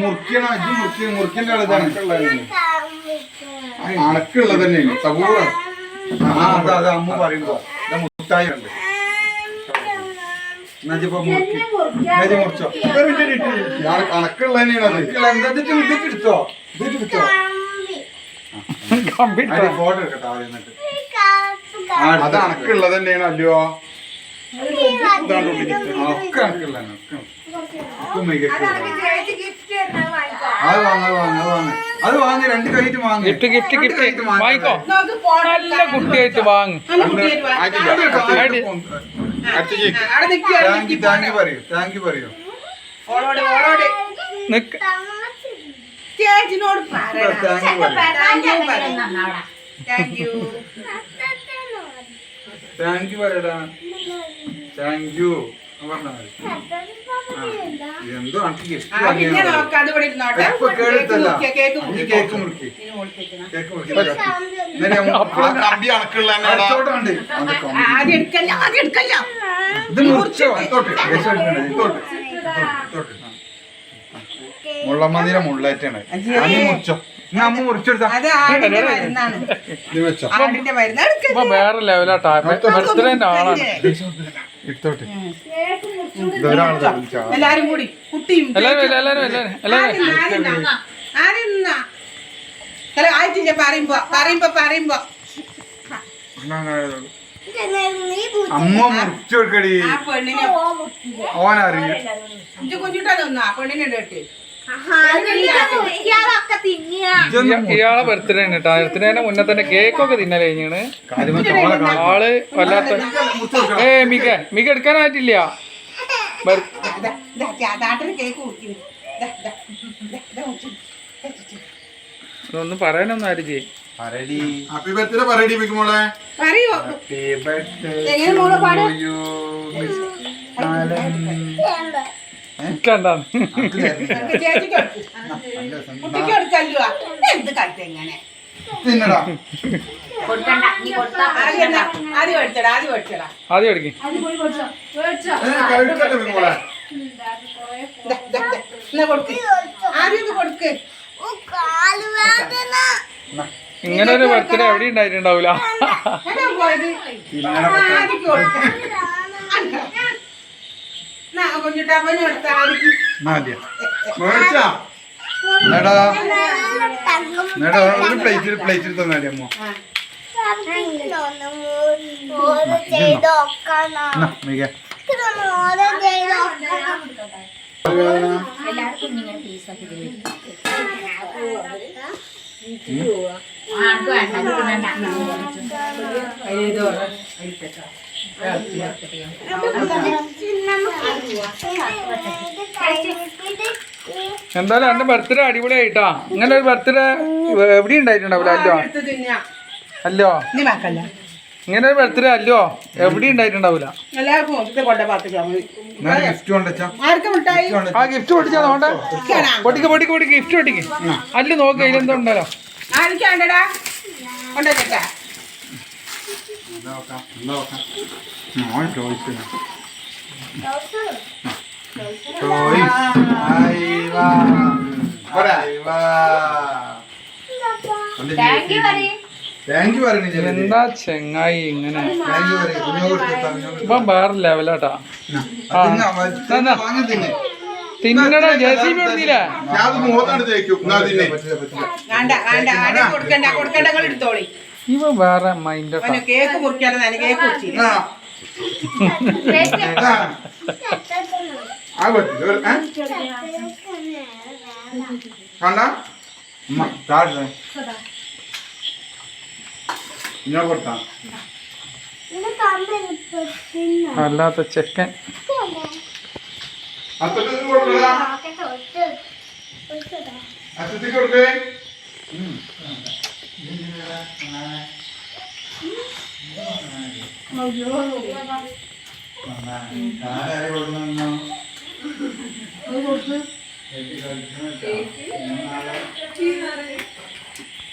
മുറിക്കണ അജ് മുറിക്ക മുറിക്കേണ്ട ആളത് അണക്കുള്ള തന്നെയാണ് സബൂറ ആ അതാ അതാ അമ്മ പറയുമ്പോ. മുത്തായി ഉണ്ട്. അണക്കുള്ള തന്നെയാണ് അത്. എന്താ ഇതിട്ട് ഇതിട്ട് എടുത്തോ ഇതിട്ട് എടുത്തോ കമ്പിട്ട് ഫോട്ടോ എടുക്കട്ടെ ആദ്യം എന്നിട്ട് അത് അണക്കുള്ളത് തന്നെയാണ് അല്ലയോ? ഒക്കെ അണക്കുള്ളതാണ് ഒക്കെ ഒക്കെ മികച്ച ചേച്ചി ഗിഫ്റ്റ് തരുന്നത് വാങ്ങിക്കോ അത് വാങ്ങ വാങ്ങ വാങ്ങ അത് വാങ്ങി രണ്ട് കൈറ്റ് വാങ്ങി ഗിഫ്റ്റ് ഗിഫ്റ്റ് ഗിഫ്റ്റ്. വാങ്ങിക്കോ നല്ല കുട്ടിയായിട്ട് വാങ്ങ് ചേച്ചിനോട് താങ്ക് യു താങ്ക് യു പറയടാ താങ്ക് യു പറഞ്ഞാൽ മതി എന്തോ അനക്ക് ഗിഫ്റ്റ് ആ പിന്നെ നോക്കാം അത് ഇവിടെ ഇരുന്നോട്ടെ ഇപ്പൊ കേടുത്തല്ല. കേക്ക് കേക്ക് മുറുക്കി. മുറുക്കി. കമ്പി അണക്കുള്ള ഇത് മുറിച്ചോ? മുള്ളേറ്റാണ് അമ്മ മുറിച്ചോ? അമ്മ മുറിച്ചെടുത്താ. വേറെ ലെവലാട്ടാ ബർത്ത്ഡേന്റെ ആളാണ്. എല്ലാരും കൂടി. കുട്ടിയും എല്ലാരും എല്ലാരും എല്ലാരും. അല്ല ആയിട്ടില്ല പറയുമ്പോ പറയുമ്പോ പറയുമ്പോ. അമ്മ ഓനറിയും ഇഞ്ചി കുഞ്ഞിട്ടാ നിന്നാ ആ പെണ്ണിനെ കേട്ട് ഇയാളെ ബർത്ത്ഡേ ആണ് കേട്ടോ. ബർത്ത്ഡേന്റെ മുന്നേ തന്നെ കേക്കൊക്കെ തിന്നൽ കഴിഞ്ഞാണ്. ആൾ വല്ലാത്ത. ഏ മിക മിക എടുക്കാനായിട്ടില്ല. ബർ- പറയാനൊന്നും കേക്ക് ചെയ്യും ഹാപ്പി ബർത്ത്ഡേ പറയടി. മിക്ക് മോളെ. പറയോ? ഹാപ്പി ബർത്ത്ഡേ എങ്ങനെ മോൾ പാട് കണ്ടാണ് എനിക്ക് ചേച്ചിക്ക് കൊടുക്ക്. കുട്ടിക്ക് കൊടുക്കല്ലോ എന്ത്? കളിച്ച എങ്ങനെ തിന്നടാ ആദ്യം എടുക്കും. ഇങ്ങനെ ഒരു ബർത്ത്ഡേ എവിടെ ഉണ്ടായിട്ടുണ്ടാവൂല എടാ പോയത് തിന്നണ പറ്റ- ആദ്യം കൊടുക്ക് എന്നാ കുഞ്ഞിട്ടാപ്പന് നാദ്യ മേടിച്ചാ? എടാ എടാ ഒരു പ്ലേറ്റ് പ്ലേറ്റിൽ തന്നാടി അമ്മ. മിക. ഇങ്ങനെ എന്തായാലും എന്റെ ബർത്ത്ഡേ അടിപൊളിയായിട്ടാ. ഇങ്ങനെ ഒരു ബർത്ത്ഡേ എവിടെ ഉണ്ടായിട്ടുണ്ടാവില്ല അല്ലോ? അല്ലോ? ഇങ്ങനെ ഒരു ബർത്ത്ഡേ അല്ലോ എവിടെ ഉണ്ടായിട്ടുണ്ടാവില്ല ആ ഗിഫ്റ്റ് പൊട്ടിച്ചാ നോട്ടെ പൊട്ടിക്ക് പൊട്ടിക്ക് പൊട്ടിക്ക് ഗിഫ്റ്റ് പൊട്ടിക്ക് അല്ല നോക്ക് അതിലെന്തോ ഉണ്ടല്ലോ. താങ്ക് യു എന്താ ചെങ്ങായി ഇങ്ങനെ? ഇപ്പൊ വേറെ ലെവലാട്ടാ ആ, തിന്നാ, എന്നാ. വാങ്ങി തിന്നെ. തിന്നടാ ജെ സി ബി കൊടുത്തില്ലേ? ഇവ വേറെ മൈൻഡ് കേക്ക് മുറിക്കാതെ കേക്ക് ഏ? കണ്ട കൊടുത്താ. അല്ലാത്ത ചെക്കൻ. അത്തത്തിന്